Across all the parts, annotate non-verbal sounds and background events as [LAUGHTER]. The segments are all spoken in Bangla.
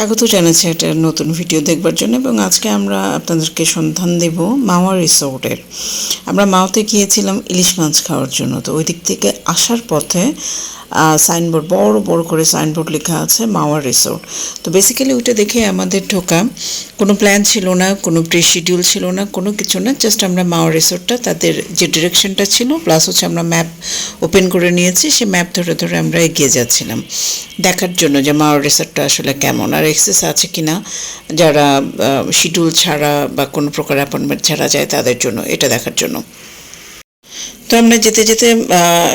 স্বাগত জানাচ্ছি একটা নতুন ভিডিও দেখবার জন্য এবং আজকে আমরা আপনাদেরকে সন্ধান দেব মাওয়া রিসোর্টের। আমরা মাওতে গিয়েছিলাম ইলিশ মাছ খাওয়ার জন্য, তো ওই দিক থেকে আসার পথে সাইনবোর্ড বড় বড় করে সাইনবোর্ড লেখা আছে, মাওয়া রিসোর্ট তো বেসিক্যালি ওইটা দেখে আমাদের ঢোকা। কোনো প্ল্যান ছিল না, কোনো প্রি শিডিউল ছিল না, কোনো কিছু না জাস্ট আমরা মাওয়া রিসোর্টটা তাদের যে ডিরেকশনটা ছিল প্লাস হচ্ছে আমরা ম্যাপ ওপেন করে নিয়েছি, সে ম্যাপ ধরে ধরে আমরা এগিয়ে যাচ্ছিলাম। দেখার জন্য যে মাওয়া রিসোর্টটা আসলে কেমন, আর এক্সেস আছে কিনা, যারা শিডিউল ছাড়া বা কোনো প্রকার অ্যাপয়েন্টমেন্ট ছাড়া যায় তাদের জন্য, এটা দেখার জন্য। তো আমরা যেতে যেতে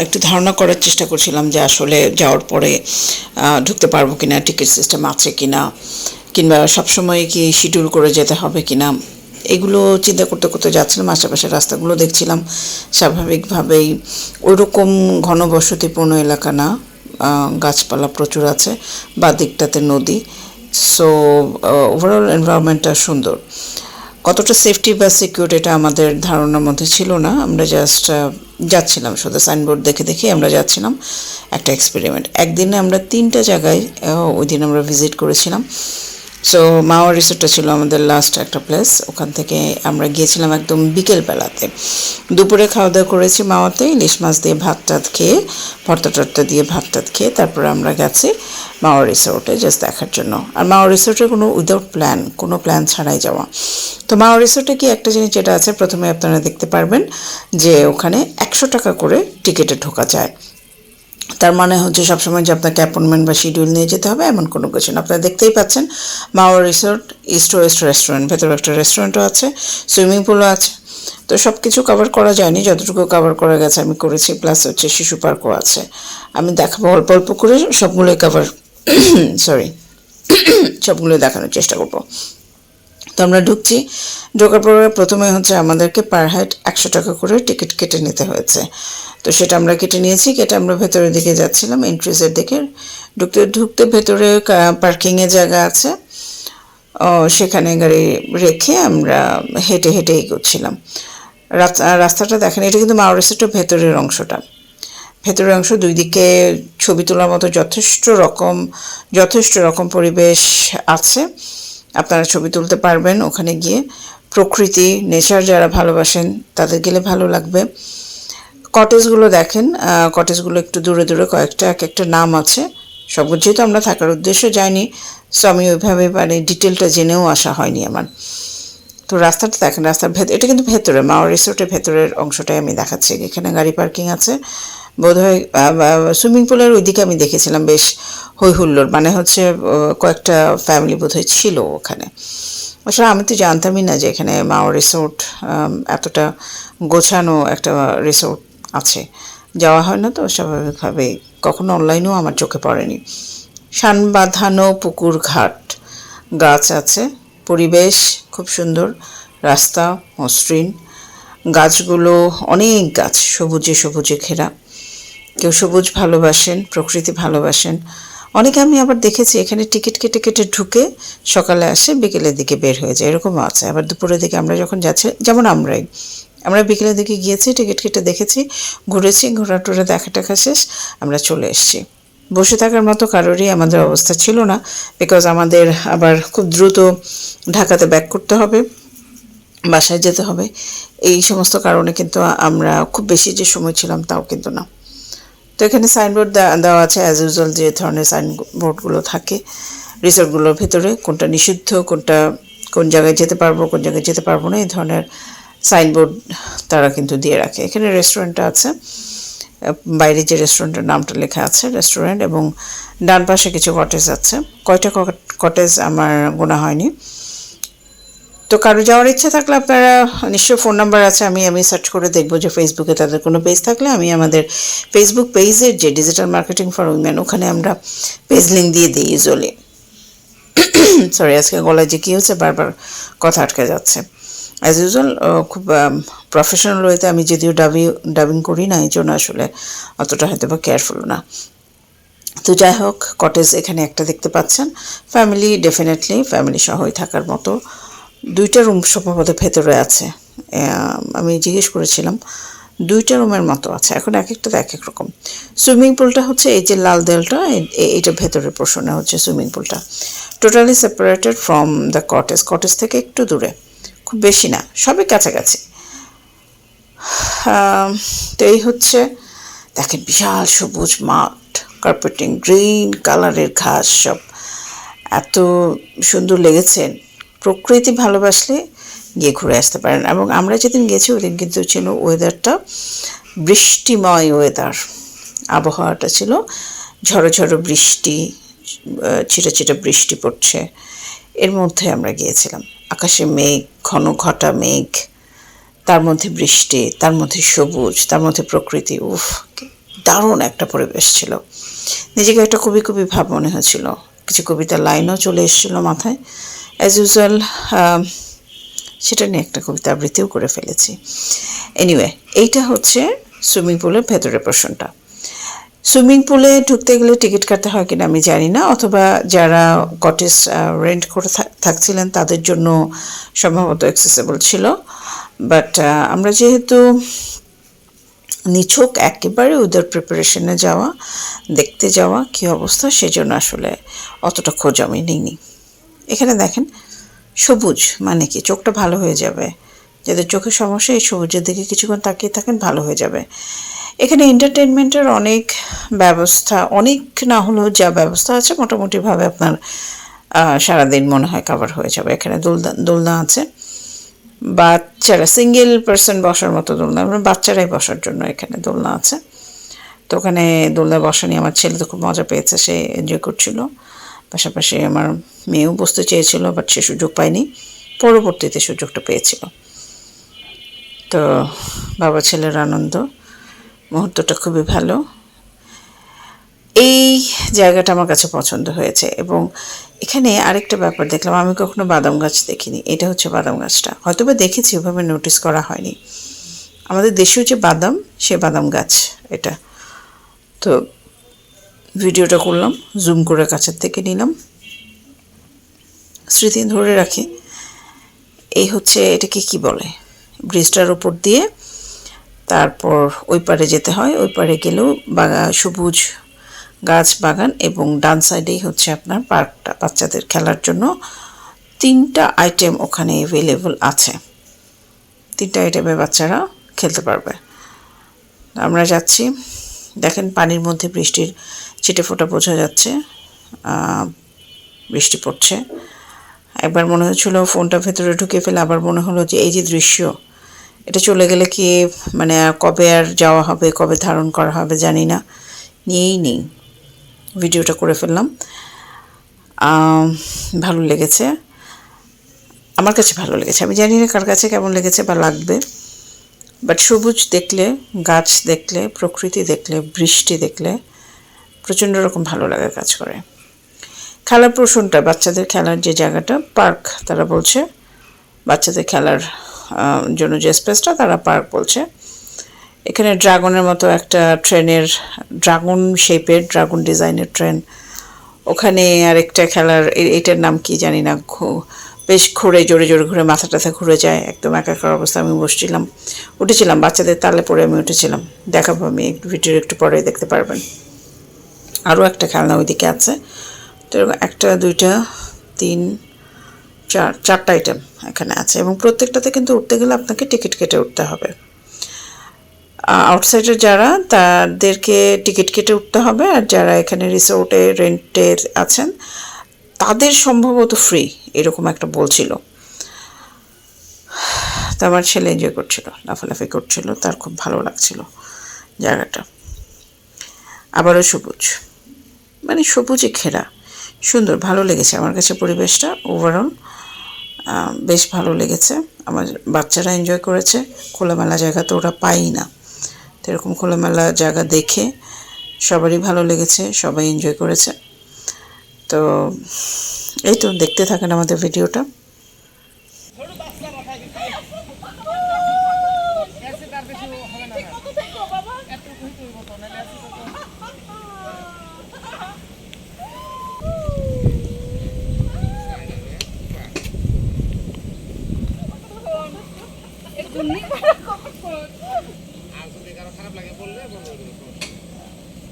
একটু ধারণা করার চেষ্টা করছিলাম যে আসলে যাওয়ার পরে ঢুকতে পারব কিনা, টিকিট সিস্টেম আছে কিনা, কিংবা সবসময় কি শিডিউল করে যেতে হবে কিনা, এগুলো চিন্তা করতে করতে যাচ্ছিলাম। আশেপাশের রাস্তাগুলো দেখছিলাম। স্বাভাবিকভাবেই ওইরকম ঘনবসতিপূর্ণ এলাকা না গাছপালা প্রচুর আছে বা দিকটাতে নদী সো ওভারঅল এনভায়রনমেন্টটা সুন্দর। কতটা সেফটি বা সিকিউর এটা আমাদের ধারণার মধ্যে ছিল না। আমরা জাস্ট যাচ্ছিলাম শুধু সাইনবোর্ড দেখে দেখে আমরা যাচ্ছিলাম একটা এক্সপেরিমেন্ট একদিনে আমরা তিনটা জায়গায় ওই দিন আমরা ভিজিট করেছিলাম। সো মাওয়া রিসোর্টটা ছিল আমাদের লাস্ট একটা প্লেস ওখান থেকে আমরা গিয়েছিলাম একদম বিকেলবেলাতে দুপুরে খাওয়া দাওয়া করেছি মাওয়াতে ইলিশ মাছ দিয়ে ভাত টাত খেয়ে, ভর্তা টর্তা দিয়ে ভাত টাত খেয়ে, তারপরে আমরা গেছি মাওয়া রিসোর্টে জাস্ট দেখার জন্য। আর মাওয়া রিসোর্টে কোনো উইদাউট প্ল্যান কোনো প্ল্যান ছাড়াই যাওয়া। তো মাওয়া রিসোর্টে কি একটা জিনিস যেটা আছে, প্রথমে আপনারা দেখতে পারবেন যে ওখানে একশো টাকা করে টিকিটে ঢোকা যায়। তার মানে হচ্ছে সবসময় যে আপনাকে অ্যাপয়েন্টমেন্ট বা শিডিউল নিয়ে যেতে হবে, এমন কোনো কিছু না। আপনারা দেখতেই পাচ্ছেন, Mawa resort east west restaurant ভেতরে একটা রেস্টুরেন্টও আছে সুইমিং পুলও আছে। তো সব কিছু কভার করা যায়নি, যতটুকু কভার করা গেছে আমি করেছি প্লাস হচ্ছে শিশু পার্কও আছে। আমি দেখাবো, অল্প অল্প করে সবগুলোই কভার সরি [COUGHS] [COUGHS] সবগুলোই দেখানোর চেষ্টা করব। তো আমরা ঢুকছি। ঢোকার পরে প্রথমে হচ্ছে আমাদেরকে পার হেড একশো টাকা করে টিকিট কেটে নিতে হয়েছে। তো সেটা আমরা কেটে নিয়েছি, কেটে আমরা ভেতরের দিকে যাচ্ছিলাম এন্ট্রিজের দিকে। ঢুকতে ঢুকতে ভেতরে পার্কিংয়ের জায়গা আছে। সেখানে গাড়ি রেখে আমরা হেঁটে হেঁটে এগোচ্ছিলাম। রাস্তা- রাস্তাটা দেখেন, এটা কিন্তু মাওরেসেটের ভেতরের অংশটা। ভেতরের অংশ দুই দিকে ছবি তোলার মতো যথেষ্ট রকম যথেষ্ট রকম পরিবেশ আছে। আপনারা ছবি তুলতে পারবেন ওখানে গিয়ে। প্রকৃতি, নেচার যারা ভালোবাসেন, তাদের গেলে ভালো লাগবে। কটেজগুলো দেখেন কটেজগুলো একটু দূরে দূরে কয়েকটা এক একটা নাম আছে। সব যেহেতু আমরা থাকার উদ্দেশ্য যাইনি সো আমি ওইভাবে মানে ডিটেলটা জেনেও আসা হয়নি আমার। তো রাস্তাটা দেখেন, রাস্তার ভেতর এটা কিন্তু ভেতরে মাওয়া রিসোর্টের ভেতরের অংশটাই আমি দেখাচ্ছি। এখানে গাড়ি পার্কিং আছে। বোধহয় সুইমিং পুলের ওইদিকে আমি দেখেছিলাম বেশ হই হুল্লোড় মানে হচ্ছে কয়েকটা ফ্যামিলি বোধহয় ছিল ওখানে। আসলে আমি তো জানতামই না যে এখানে মাওয়া রিসোর্ট এতটা গোছানো একটা রিসোর্ট আছে। যাওয়া হয় না তো, স্বাভাবিকভাবেই। কখনো অনলাইনেও আমার চোখে পড়েনি। শান বাঁধানো পুকুর ঘাট, গাছ আছে, পরিবেশ খুব সুন্দর, রাস্তা মসৃণ, গাছগুলো অনেক গাছ, সবুজে সবুজে ঘেরা। কেউ সবুজ ভালোবাসেন, প্রকৃতি ভালোবাসেন। অনেকে আমি আবার দেখেছি এখানে টিকিট কেটে কেটে ঢুকে সকালে আসে, বিকেলের দিকে বের হয়ে যায়। এরকমও আছে। আবার দুপুরের দিকে আমরা যখন যাচ্ছি, যেমন আমরাই, আমরা বিকেলের দিকে গিয়েছি, টিকিট কেটে দেখেছি, ঘুরেছি, ঘোরা টোরা দেখা টাকা শেষ, আমরা চলে এসেছি। বসে থাকার মতো কারোরই আমাদের অবস্থা ছিল না বিকজ আমাদের আবার খুব দ্রুত ঢাকাতে ব্যাক করতে হবে, বাসায় যেতে হবে। এই সমস্ত কারণে কিন্তু আমরা খুব বেশি যে সময় ছিলাম তাও কিন্তু না। তো এখানে সাইনবোর্ড দেওয়া আছে অ্যাজ ইউজুয়াল যে ধরনের সাইনবোর্ডগুলো থাকে। রিসোর্টগুলোর ভিতরে কোনটা নিষিদ্ধ, কোনটা, কোন জায়গায় যেতে পারব, কোন জায়গায় যেতে পারব না, এই ধরনের সাইনবোর্ড তারা কিন্তু দিয়ে রাখে। এখানে রেস্টুরেন্টটা আছে। বাইরে যে রেস্টুরেন্টের নামটা লেখা আছে রেস্টুরেন্ট এবং ডান পাশে কিছু কটেজ আছে। কয়টা কটেজ আমার গোনা হয়নি। তো কারও যাওয়ার ইচ্ছা থাকলে আপনারা নিশ্চয়ই ফোন নাম্বার আছে, আমি আমি সার্চ করে দেখব যে ফেসবুকে তাদের কোনো পেজ থাকলে আমি আমাদের ফেসবুক পেজের যে ডিজিটাল মার্কেটিং ফর উইমেন ওখানে আমরা পেজ লিঙ্ক দিয়ে দিই ইউজুয়ালি সরি আজকে গলায় যে কী হচ্ছে বারবার কথা আটকে যাচ্ছে। অ্যাজ ইউজুয়াল খুব প্রফেশনাল ওয়েতে আমি যদিও ডাবি ডাবিং করি না, এই জন্য আসলে অতটা হয়তো বা কেয়ারফুল না। তো যাই হোক কটেজ এখানে একটা দেখতে পাচ্ছেন। ফ্যামিলি ডেফিনেটলি ফ্যামিলি সহই থাকার মতো। দুইটা রুম সম্ভবত ভেতরে আছে। আমি জিজ্ঞেস করেছিলাম, দুইটা রুমের মতো আছে। এখন এক একটা এক এক রকম। সুইমিং পুলটা হচ্ছে এই যে লাল দেলটা এইটা ভেতরের পোর্শনে হচ্ছে swimming পুলটা। Totally separated from the cottage cottage থেকে একটু দূরে, খুব বেশি না, সবই কাছাকাছি। তো এই হচ্ছে, দেখেন বিশাল সবুজ মাঠ কার্পেটিং গ্রিন কালারের ঘাস সব। এত সুন্দর লেগেছে। প্রকৃতি ভালোবাসলে গিয়ে ঘুরে আসতে পারেন। এবং আমরা যেদিন গেছি, ওই দিন কিন্তু ছিল ওয়েদারটা বৃষ্টিময় ওয়েদার আবহাওয়াটা ছিল ঝড়ো ঝড়ো বৃষ্টি ছিটা ছিটা বৃষ্টি পড়ছে। এর মধ্যে আমরা গিয়েছিলাম। আকাশে মেঘ, ঘন ঘটা মেঘ, তার মধ্যে বৃষ্টি, তার মধ্যে সবুজ, তার মধ্যে প্রকৃতি। উফ দারুণ একটা পরিবেশ ছিল। নিজেকে একটা কবি কবি ভাব মনে হয়েছিল। কিছু কবিতার লাইনও চলে এসেছিল মাথায়। অ্যাজ ইউজুয়াল সেটা নিয়ে একটা কবিতা আবৃত্তিও করে ফেলেছি। এনিওয়ে এইটা হচ্ছে সুইমিং পুলের ভেতরের পোর্শনটা। সুইমিং পুলে ঢুকতে গেলে টিকিট কাটতে হয় কিনা আমি জানি না, অথবা যারা কটেজ রেন্ট করে থাক- থাকছিলেন তাদের জন্য সম্ভবত অ্যাক্সেসেবল ছিল। বাট আমরা যেহেতু নিছক একেবারে ওদের প্রিপারেশনে যাওয়া, দেখতে যাওয়া, কী অবস্থা, সেজন্য আসলে অতটা খোঁজ আমি নিইনি। এখানে দেখেন, সবুজ মানে কি? চোখটা ভালো হয়ে যাবে। যাদের চোখের সমস্যা, এই সবুজের দিকে কিছুক্ষণ তাকিয়ে থাকেন, ভালো হয়ে যাবে। এখানে এন্টারটেনমেন্টের অনেক ব্যবস্থা, অনেক না হলেও যা ব্যবস্থা আছে, মোটামুটিভাবে আপনার সারাদিন মনে হয় কভার হয়ে যাবে। এখানে দোলনা দোলনা আছে। বাচ্চারা সিঙ্গেল পার্সন বসার মতো দোলনা মানে বাচ্চারাই বসার জন্য এখানে দোলনা আছে। তো ওখানে দোলনায় বসা নিয়ে আমার ছেলে তো খুব মজা পেয়েছে, সে এনজয় করছিল। পাশাপাশি আমার মেয়েও বসতে চেয়েছিল বাট সে সুযোগ পায়নি। পরবর্তীতে সুযোগটা পেয়েছিল। তো বাবা ছেলের আনন্দ, মুহূর্তটা খুবই ভালো। এই জায়গাটা আমার কাছে পছন্দ হয়েছে এবং এখানে আরেকটা ব্যাপার দেখলাম, আমি কখনো বাদাম গাছ দেখিনি। এটা হচ্ছে বাদাম গাছটা। হয়তো বা দেখেছি, ওভাবে নোটিস করা হয়নি। আমাদের দেশেও যে বাদাম, সে বাদাম গাছ এটা। তো ভিডিওটা করলাম জুম করে কাছের থেকে নিলাম। স্মৃতি ধরে রাখি, এই হচ্ছে এটাকে কি বলে, ব্রিজটার উপর দিয়ে তারপর ওই পারে যেতে হয়, ওই পারে গেলেও বাগা, সবুজ গাছ বাগান এবং ডান সাইডেই হচ্ছে আপনার পার্কটা। বাচ্চাদের খেলার জন্য তিনটা আইটেম ওখানে অ্যাভেলেবল আছে। তিনটা আইটেমে বাচ্চারা খেলতে পারবে। আমরা যাচ্ছি, দেখেন পানির মধ্যে বৃষ্টির ছিটে ফোঁটা বোঝা যাচ্ছে বৃষ্টি পড়ছে। একবার মনে হচ্ছিল ফোনটা ভেতরে ঢুকে ফেলে, আবার মনে হলো যে এই যে দৃশ্য, এটা চলে গেলে কি মানে কবে আর যাওয়া হবে, কবে ধারণ করা হবে জানি না। নিয়েই নেই। ভিডিওটা করে ফেললাম। ভালো লেগেছে। আমার কাছে ভালো লেগেছে। আমি জানি না কার কাছে কেমন লেগেছে বা লাগবে। বাট সবুজ দেখলে, গাছ দেখলে, প্রকৃতি দেখলে, বৃষ্টি দেখলে প্রচণ্ড রকম ভালো লাগা কাজ করে। খেলার প্রশ্নটা বাচ্চাদের খেলার যে জায়গাটা, পার্ক তারা বলছে। বাচ্চাদের খেলার জন্য যে স্পেসটা তারা পার্ক বলছে। এখানে ড্রাগনের মতো একটা ট্রেনের, ড্রাগন শেপের, ড্রাগন ডিজাইনের ট্রেন। ওখানে আরেকটা খেলার এটার নাম কি জানি না বেশ ঘুরে, জোরে জোরে, ঘুরে মাথা টাথা ঘুরে যায়। একদম একাকার অবস্থা, আমি বসছিলাম, উঠেছিলাম, বাচ্চাদের তালে পরে আমি উঠেছিলাম। দেখাবো আমি একটু ভিডিও একটু পরে দেখতে পারবেন। আরও একটা খেলনা ওইদিকে আছে। তো এরকম একটা, দুইটা, তিন, চার, চারটা আইটেম এখানে আছে এবং প্রত্যেকটাতে কিন্তু উঠতে গেলে আপনাকে টিকিট কেটে উঠতে হবে। আউটসাইডার যারা, তাদেরকে টিকিট কেটে উঠতে হবে আর যারা এখানে রিসোর্টে রেন্টে আছেন, তাদের সম্ভবত ফ্রি এরকম একটা বলছিল তো আমার ছেলে এনজয় করছিল, লাফালাফি করছিল, তার খুব ভালো লাগছিল জায়গাটা। আবারও সবুজ। মানে সবুজে ঘেরা। সুন্দর, ভালো লেগেছে আমার কাছে পরিবেশটা ওভারঅল বেশ ভালো লেগেছে। আমার বাচ্চারা এনজয় করেছে। খোলামেলা জায়গা তো ওরা পাই না। তো এরকম খোলামেলা জায়গা দেখে সবারই ভালো লেগেছে, সবাই এনজয় করেছে। তো এই তো দেখতে থাকেন আমাদের ভিডিওটা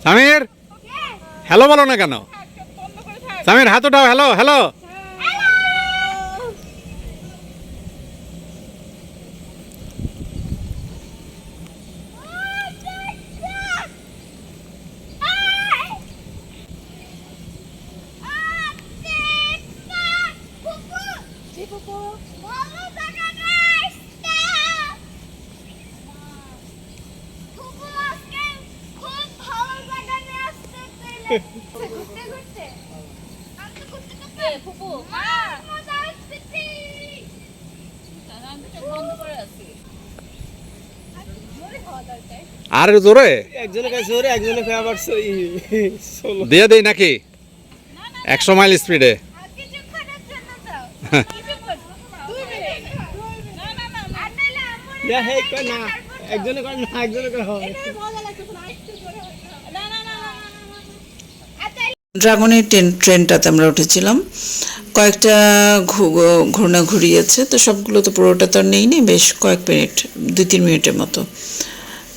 সামির? হ্যালো বলো না কেন? সামির হাত উঠাও হ্যালো হ্যালো। আর জোরে? কাছে আবার দিয়ে দেই নাকি? একশো মাইল স্পিডে। ড্রাগনের ট্রেন ট্রেনটাতে আমরা উঠেছিলাম। কয়েকটা ঘু- ঘুরনা ঘুরিয়েছে তো সবগুলো তো পুরোটা তো আর নেইনি বেশ কয়েক মিনিট দুই তিন মিনিটের মতো।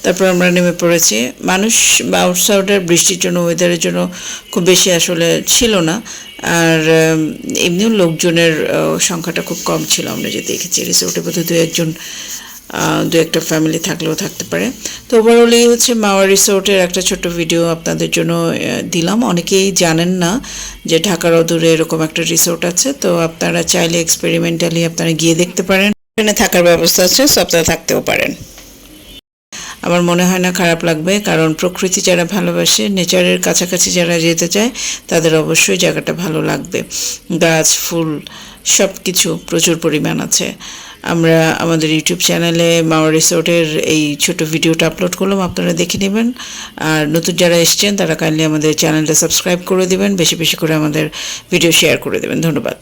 তারপর আমরা নেমে পড়েছি। মানুষ বা আউটসাইডার বৃষ্টির জন্য ওয়েদারের জন্য খুব বেশি আসলে ছিল না। আর এমনিও লোকজনের সংখ্যাটা খুব কম ছিল। আমরা যে দেখেছি রিসোর্টে বোধহয় দু একজন দু একটা ফ্যামিলি থাকলেও থাকতে পারে। তো ওভারঅল হচ্ছে মাওয়া রিসোর্টের একটা ছোট্ট ভিডিও আপনাদের জন্য দিলাম। অনেকেই জানেন না যে ঢাকার অদূরে এরকম একটা রিসোর্ট আছে। তো আপনারা চাইলে এক্সপেরিমেন্টালি আপনারা গিয়ে দেখতে পারেন। এখানে থাকার ব্যবস্থা আছে, সো আপনারা থাকতেও পারেন। আমার মনে হয় না খারাপ লাগবে, কারণ প্রকৃতি যারা ভালোবাসে, নেচারের কাছাকাছি যারা যেতে চায়, তাদের অবশ্যই জায়গাটা ভালো লাগবে। গাছ, ফুল সব কিছু প্রচুর পরিমাণ আছে। আমরা আমাদের ইউটিউব চ্যানেলে মাওয়া রিসোর্টের এই ছোট ভিডিওটা আপলোড করলাম, আপনারা দেখে নেবেন। আর নতুন যারা এসছেন, তারা কাইন্ডলি আমাদের চ্যানেলটা সাবস্ক্রাইব করে দেবেন, বেশি বেশি করে আমাদের ভিডিও শেয়ার করে দেবেন। ধন্যবাদ।